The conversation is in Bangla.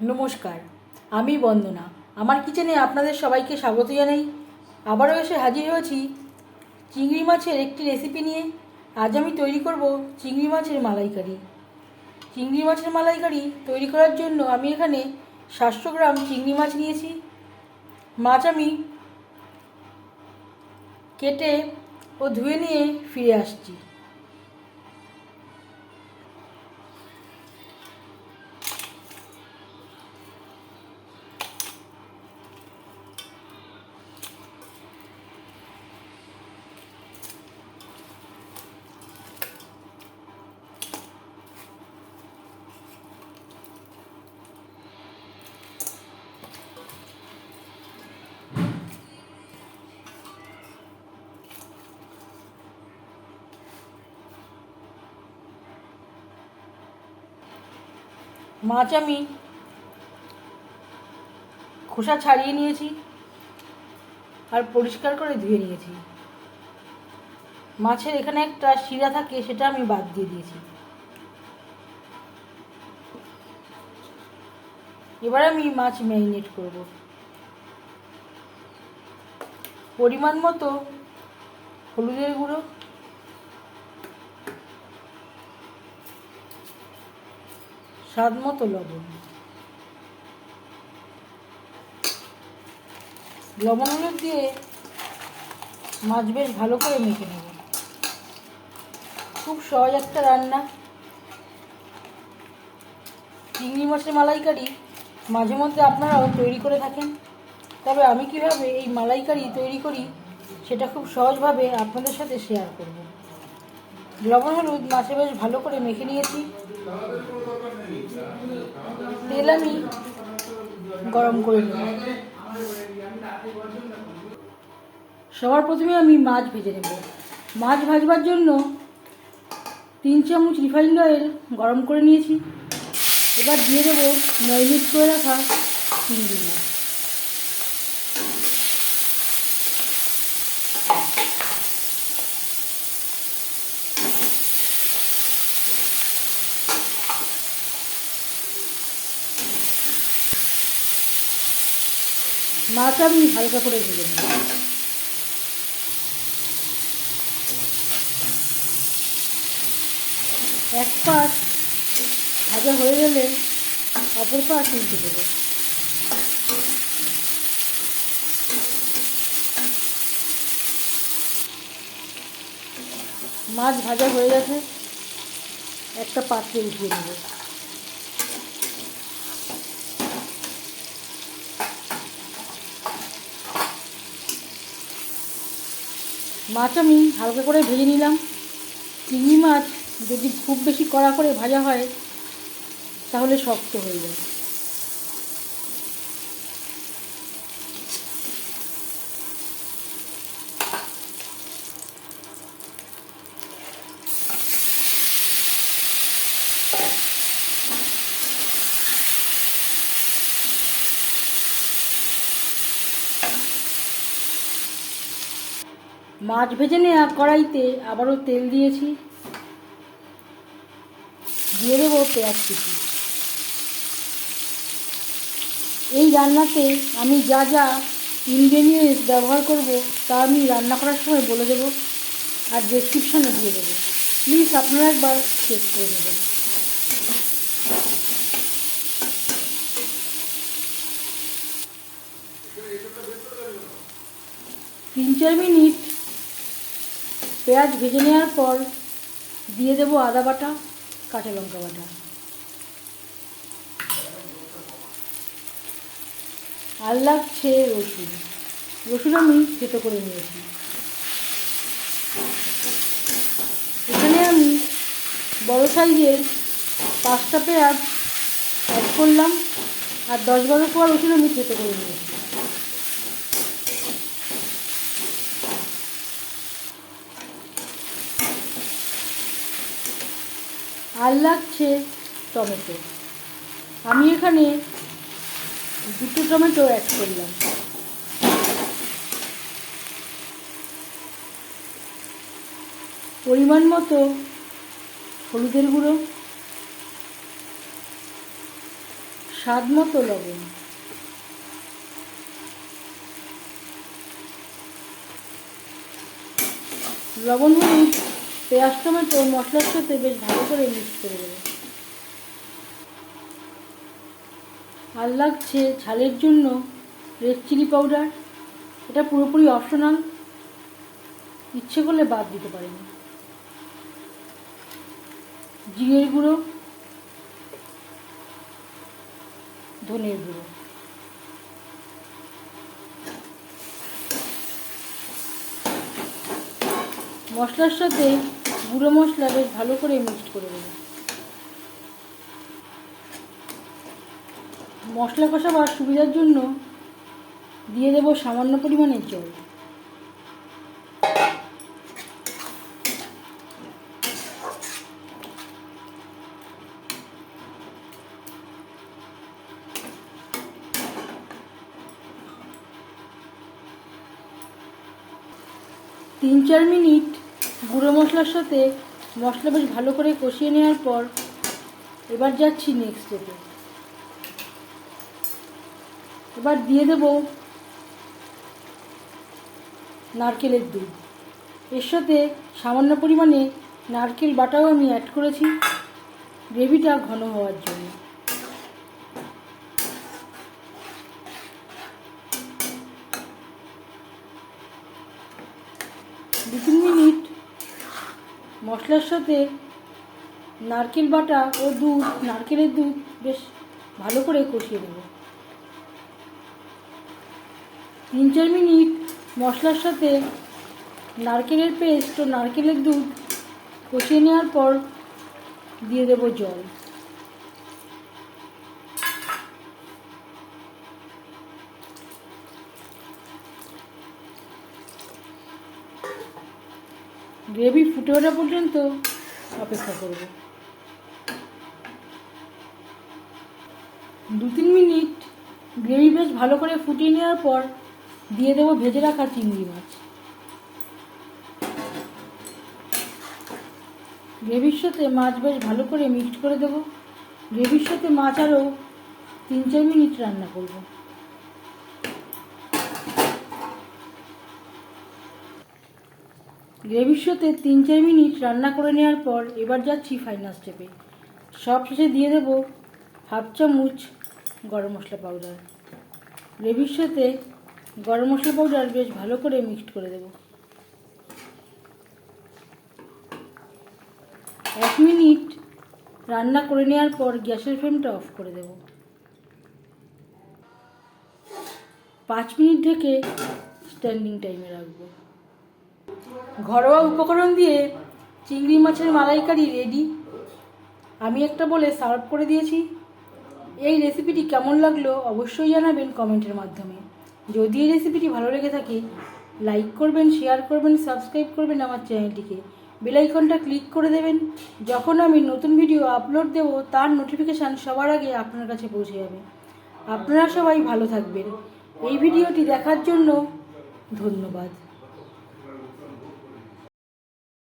নমস্কার, আমি বন্দনা। আমার কিচেনে আপনাদের সবাইকে স্বাগত জানাই। আবারও এসে হাজির হয়েছি চিংড়ি মাছের একটি রেসিপি নিয়ে। আজ আমি তৈরি করব চিংড়ি মাছের মালাইকারি। চিংড়ি মাছের মালাইকারি তৈরি করার জন্য আমি এখানে সাতশো গ্রাম চিংড়ি মাছ নিয়েছি। মাছ আমি কেটে ও ধুয়ে নিয়ে ফিরে আসছি। মাছ আমি খোসা ছাড়িয়ে নিয়েছি আর পরিষ্কার করে ধুয়ে নিয়েছি। মাছের এখানে একটা শিরা থাকে, সেটা আমি বাদ দিয়ে দিয়েছি। এবার আমি মাছ ম্যারিনেট করব। পরিমাণ মতো হলুদের গুঁড়ো স্বাদ মতো লবণ। লবণ হলুদ দিয়ে মাছ বেশ ভালো করে মেখে নেব। খুব সহজ একটা রান্না। চিংড়ি মাছের মালাইকারি মাঝে মধ্যে আপনারাও তৈরি করে থাকেন। তবে আমি কীভাবে এই মালাইকারি তৈরি করি সেটা খুব সহজভাবে আপনাদের সাথে শেয়ার করব। লবণ হলুদ মাছে বেশ ভালো করে মেখে নিয়েছি। তেল আমি গরম করে নেব সবার প্রথমে আমি মাছ ভেজে নেব। মাছ ভাজবার জন্য তিন চামচ রিফাইন্ড অয়েল গরম করে নিয়েছি। এবার দিয়ে দেবো ম্যারিনেট করে রাখা চিংড়ি মাছ। মাছ আমি হালকা করে ভেজে নেব। এক পাশ ভাজা হয়ে গেলে অপর পাশ উল্টে দেবো। মাছ ভাজা হয়ে গেছে, একটা পাত্রে উঠিয়ে নেব। মাছ আমি হালকা করে ভেজে নিলাম। চিংড়ি মাছ যদি খুব বেশি কড়া করে ভাজা হয়, তাহলে শক্ত হয়ে যায় মাছ ভেজে নেওয়া কড়াইতে আবারও তেল দিয়েছি। দিয়ে দেবো পেঁয়াজ কুচি। এই রান্নাতে আমি যা যা ইনগ্রেডিয়েন্টস ব্যবহার করব তা আমি রান্না করার সময় বলে দেবো আর ডেসক্রিপশানে দিয়ে দেবো। প্লিজ আপনারা একবার চেক করে নেবেন। তিন চার মিনিট পেঁয়াজ ভেজে নেওয়ার পর দিয়ে দেবো আদা বাটা, কাঁচা লঙ্কা বাটা। আর লাগছে রসুন। রসুন আমি থেতো করে নিয়েছি। এখানে আমি বড় সাইজের পাঁচটা পেঁয়াজ অ্যাড করলাম, আর দশ বারো কোয়া রসুন আমি থেতো করে নিয়েছি। আর লাগছে টমেটো। আমি এখানে দুটো টমেটো অ্যাড করলাম। পরিমাণ মতো হলুদের গুঁড়ো, স্বাদ মতো লবণ। লবণ হলুদ পেঁয়াজ টমেটো মশলার সাথে বেশ ভালো করে মিক্স করে দেবো আর লাগছে ঝালের জন্য রেড চিলি পাউডার এটা পুরোপুরি অপশনাল ইচ্ছে করলে বাদ দিতে পারেন। জিরের গুঁড়ো, ধনের গুঁড়ো। মশলার সাথে গুঁড়ো মশলা বেশ ভালো করে মিক্সড করে দেবো মশলা কষাবার সুবিধার জন্য দিয়ে দেবো সামান্য পরিমাণের জল। তিন চার মিনিট গুঁড়ো মশলার সাথে মশলা বেশ ভালো করে কষিয়ে নেওয়ার পর এবার যাচ্ছি নেক্সট স্টেপে এবার দিয়ে দেব নারকেলের দুধ। এর সাথে সামান্য পরিমাণে নারকেল বাটাও আমি অ্যাড করেছি। গ্রেভিটা ঘন হওয়ার জন্য দু তিন মিনিট মশলার সাথে নারকেল বাটা ও দুধ, নারকেলের দুধ বেশ ভালো করে কষিয়ে দেবো তিন চার মিনিট মশলার সাথে নারকেলের পেস্ট ও নারকেলের দুধ কষিয়ে নেওয়ার পর দিয়ে দেবো জল। গ্রেভি ফুটে ওঠা পর্যন্ত অপেক্ষা করব। দু তিন মিনিট গ্রেভি বেশ ভালো করে ফুটিয়ে নেওয়ার পর দিয়ে দেবো ভেজে রাখা চিংড়ি মাছ। গ্রেভির সাথে মাছ বেশ ভালো করে মিক্সড করে দেবো। গ্রেভির সাথে মাছ আরও তিন চার মিনিট রান্না করব। গ্রেভির সাথে তিন চার মিনিট রান্না করে নেওয়ার পর এবার যাচ্ছি ফাইনাল স্টেপে সব শেষে দিয়ে দেবো হাফ চামচ গরম মশলা পাউডার গ্রেভির সাথে গরম মশলা পাউডার বেশ ভালো করে মিক্সড করে দেবো। এক মিনিট রান্না করে নেওয়ার পর গ্যাসের ফ্লেমটা অফ করে দেব। পাঁচ মিনিট ঢেকে স্ট্যান্ডিং টাইমে রাখব। ঘরোয়া উপকরণ দিয়ে চিংড়ি মাছের মালাইকারি রেডি। আমি একটা বলে সার্ভ করে দিয়েছি। এই রেসিপিটি কেমন লাগল অবশ্যই জানাবেন কমেন্টের মাধ্যমে। যদি এই রেসিপিটি ভালো লেগে থাকে, লাইক করবেন, শেয়ার করবেন, সাবস্ক্রাইব করবেন আমার চ্যানেলটিকে। বেলাইকনটা ক্লিক করে দেবেন। যখন আমি নতুন ভিডিও আপলোড দেব, তার নোটিফিকেশান সবার আগে আপনার কাছে পৌঁছে যাবে। আপনারা সবাই ভালো থাকবেন। এই ভিডিওটি দেখার জন্য ধন্যবাদ।